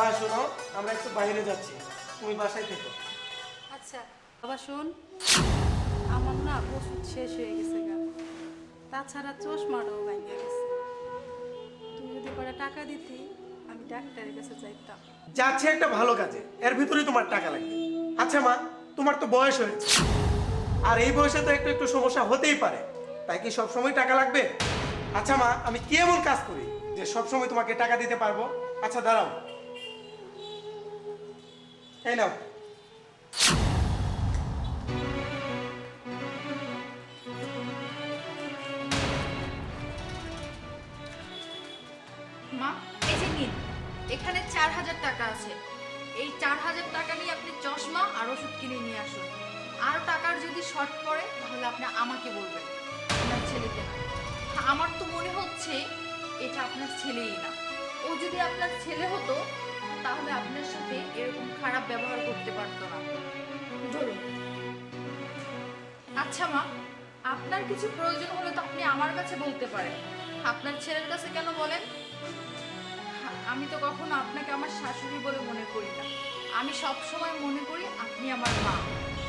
মা শোনো আমরা একটু বাইরে যাচ্ছি। তুমি বাসায় থেকো। আচ্ছা বাবা শোন। আমার না ওষুধ শেষ হয়ে গেছে গা। তাছাড়া চশমাটাও ভাঙিয়ে গেছে। তুই যদি করে টাকা দিতি আমি ডাক্তারের কাছে যাইতাম। যাচ্ছে একটা ভালো কাজে। এর ভিতরেই তোমার টাকা লাগবে। আচ্ছা মা তোমার তো বয়স হয়েছে। আর এই বয়সে তো একটু একটু সমস্যা হতেই পারে। তাই কি সব সময় টাকা লাগবে? আচ্ছা মা আমি কি এমন কাজ করি যে সবসময় তোমাকে টাকা দিতে পারব? আচ্ছা দাঁড়াও। এই নাও। মা, এই যে নিন, এখানে চার হাজার টাকা আছে। এই চার হাজার টাকা নিয়ে আপনি চশমা আর ওষুধ কিনে নিয়ে আসুন। আর টাকার যদি শর্ট পড়ে, তাহলে আপনি আমাকে বলবেন, আপনার ছেলেকে। আমার তো মনে হচ্ছে, এটা আপনার ছেলেই না। ও যদি আপনার ছেলে হতো তাহলে আপনার সাথে এরকম খারাপ ব্যবহার করতে পারতো না। ধরুন। আচ্ছা মা, আপনার কিছু প্রয়োজন হলে তো আপনি আমার কাছে বলতে পারেন। আপনার ছেলের কাছে কেন বলেন? আমি তো কখনো আপনাকে আমার শাশুড়ি বলে মনে করি না। আমি সব সময় মনে করি আপনি আমার মা।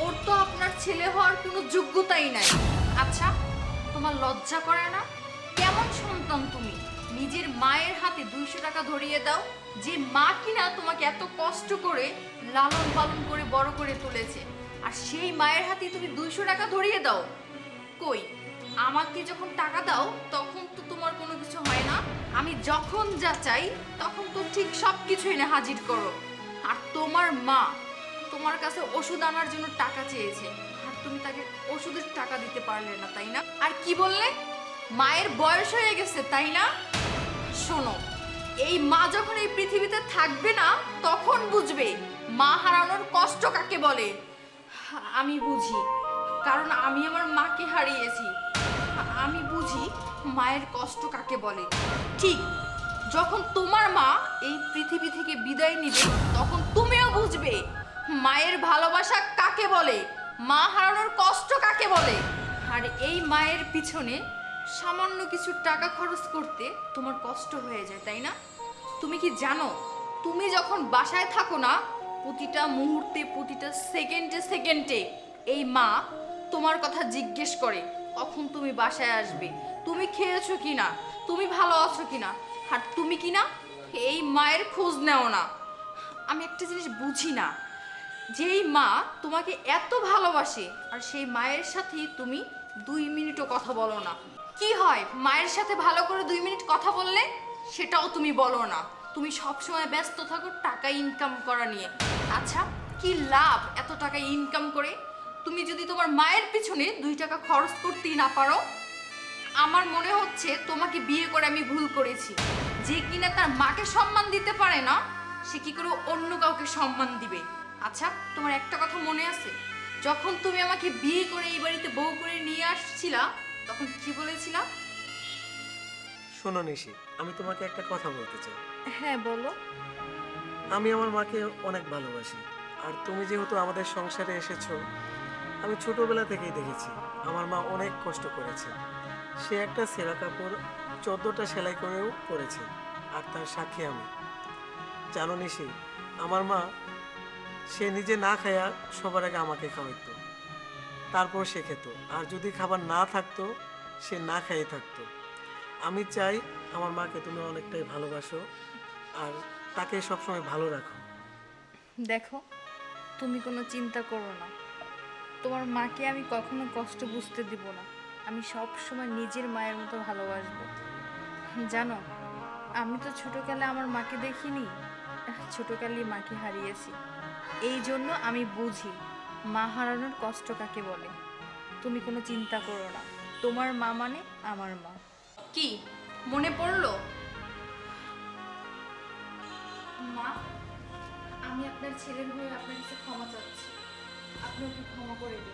ওর তো আপনার ছেলে হওয়ার কোনো যোগ্যতাই নাই। আচ্ছা তোমার লজ্জা করে না? কেমন সন্তান তুমি? নিজের মায়ের হাতে দুইশো টাকা ধরিয়ে দাও। যে মা কিনা তোমাকে এত কষ্ট করে, লালন পালন করে বড় করে তুলেছে, আর সেই মায়ের হাতে তুমি দুইশো টাকা ধরিয়ে দাও। কই, আমাকে যখন টাকা দাও, তখন তো তোমার কোনো কিছু হয় না। আমি যখন যা চাই, তখন তো ঠিক সব কিছু এনে হাজির করো। আর তোমার মা তোমার কাছে ওষুধ আনার জন্য টাকা চেয়েছে, আর তুমি তাকে ওষুধের টাকা দিতে পারলে না, তাই না? আর কি বললে? মায়ের বয়স হয়ে গেছে, তাই না? শোনো, এই মা যখন এই পৃথিবীতে থাকবে না, তখন বুঝবে মা হারানোর কষ্ট কাকে বলে। আমি বুঝি, কারণ আমি আমার মাকে হারিয়েছি। আমি বুঝি মায়ের কষ্ট কাকে বলে। ঠিক, যখন তোমার মা এই পৃথিবী থেকে বিদায় নিবে, তখন তুমিও বুঝবে মায়ের ভালোবাসা কাকে বলে, মা হারানোর কষ্ট কাকে বলে। আর এই মায়ের পিছনে সামান্য কিছু টাকা খরচ করতে তোমার কষ্ট হয়ে যায়, তাই না? তুমি কি জানো, তুমি যখন বাসায় থাকো না, প্রতিটা মুহূর্তে, প্রতিটা সেকেন্ডে সেকেন্ডে এই মা তোমার কথা জিজ্ঞেস করে, কখন তুমি বাসায় আসবে? তুমি খেয়েছো কি না? তুমি ভালো আছো কি না? আর তুমি কি না? এই মায়ের খোঁজ নেও না। আমি একটা জিনিস বুঝি না, যেই মা তোমাকে এত ভালোবাসে, আর সেই মায়ের সাথেই তুমি দুই মিনিটও কথা বলো না। কি হয়? মায়ের সাথে ভালো করে দুই মিনিট কথা বললে সেটাও তুমি বলো না। তুমি সবসময় ব্যস্ত থাকো টাকা ইনকাম করা নিয়ে। আচ্ছা কি লাভ এত টাকা ইনকাম করে? তুমি যদি তোমার মায়ের পিছনে দুই টাকা খরচ করতেই না পারো, আমার মনে হচ্ছে তোমাকে বিয়ে করে আমি ভুল করেছি। যে কিনা তার মাকে সম্মান দিতে পারে না, সে কি করে অন্য কাউকে সম্মান দিবে? আচ্ছা তোমার একটা কথা মনে আছে? যখন তুমি আমাকে বিয়ে করে এই বাড়িতে বউ করে নিয়ে আসছিলা তখন কি বলেছিলাম? শোনো নিশি আমি তোমাকে একটা কথা বলতে চাই। হ্যাঁ বলো। আমি আমার মাকে অনেক ভালোবাসি আর তুমি যেহেতু আমাদের সংসারে এসেছ আমি ছোটবেলা থেকেই দেখেছি আমার মা অনেক কষ্ট করেছে। সে একটা সেরা কাপড় চোদ্দোটা সেলাই করেও পরেছে আর তার সাক্ষী আমি। জানো নিশি আমার মা সে নিজে না খায়া সবার আগে আমাকে খাওয়াইতো। তারপর সে খেত। আর যদি খাবার না থাকতো, সে না খাইয়ে থাকতো। আমি চাই আমার মাকে তুমি অনেকটাই ভালোবাসো আর তাকে সবসময় ভালো রাখো। দেখো, তুমি কোনো চিন্তা করো না। তোমার মাকে আমি কখনো কষ্ট বুঝতে দিব না। আমি সব সময় নিজের মায়ের মতো ভালোবাসবো। জানো, আমি তো ছোটোকালে আমার মাকে দেখিনি। ছোটোকালেই মাকে হারিয়েছি। এই জন্য আমি বুঝি মা হারানোর কষ্ট কাকে বলে? তুমি কোনো চিন্তা করো না। তোমার মা মানে আমার মা। কি? মনে পড়ল? মা, আমি আপনার ছেলের হয়ে আপনার কাছে ক্ষমা চাচ্ছি। আপনি ওকে ক্ষমা করে দিন।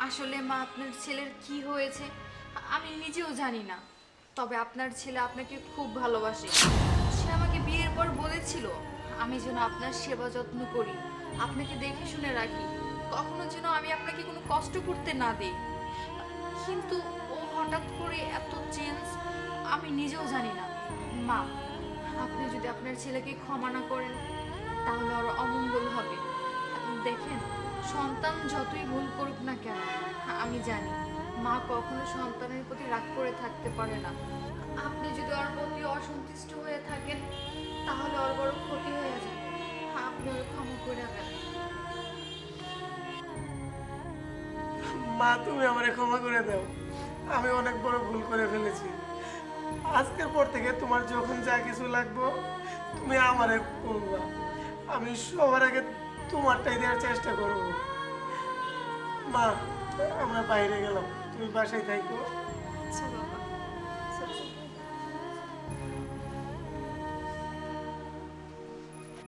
আসলে মা, আপনার ছেলের কি হয়েছে, আমি নিজেও জানি না। তবে আপনার ছেলে আপনাকে খুব ভালোবাসে। সে আমাকে বিয়ের পর বলেছিল, আমি যেন আপনার সেবা যত্ন করি। আপনাকে দেখে শুনে রাখি। কখনো যেন আমি আপনাকে কোনো কষ্ট করতে না দিই। কিন্তু ও হঠাৎ করে এত চেঞ্জ আমি নিজেও জানি না। মা, আপনি যদি আপনার ছেলেকে ক্ষমা না করেন, তাহলে ওর অমঙ্গল হবে। দেখেন, সন্তান যতই ভুল করুক না কেন, আমি জানি, মা কখনো সন্তানের প্রতি রাগ করে থাকতে পারে না। আপনি যদি ওর প্রতি অসন্তুষ্ট হয়ে থাকেন, তাহলে ওর বড় ক্ষতি হয়ে যাবে। আপনি ওর ক্ষমা করে দেন মা, তুমি আমারে ক্ষমা করে দাও। আমি অনেক বড় ভুল করে ফেলেছি। আজকের পর থেকে তোমার যখন যা কিছু লাগবো, তুমি আমারে বলবা। আমি সবার আগে তোমারটাই দেওয়ার চেষ্টা করব। মা, আমরা বাইরে গেলাম। তুমি বাসায় থাকো আচ্ছা বাবা।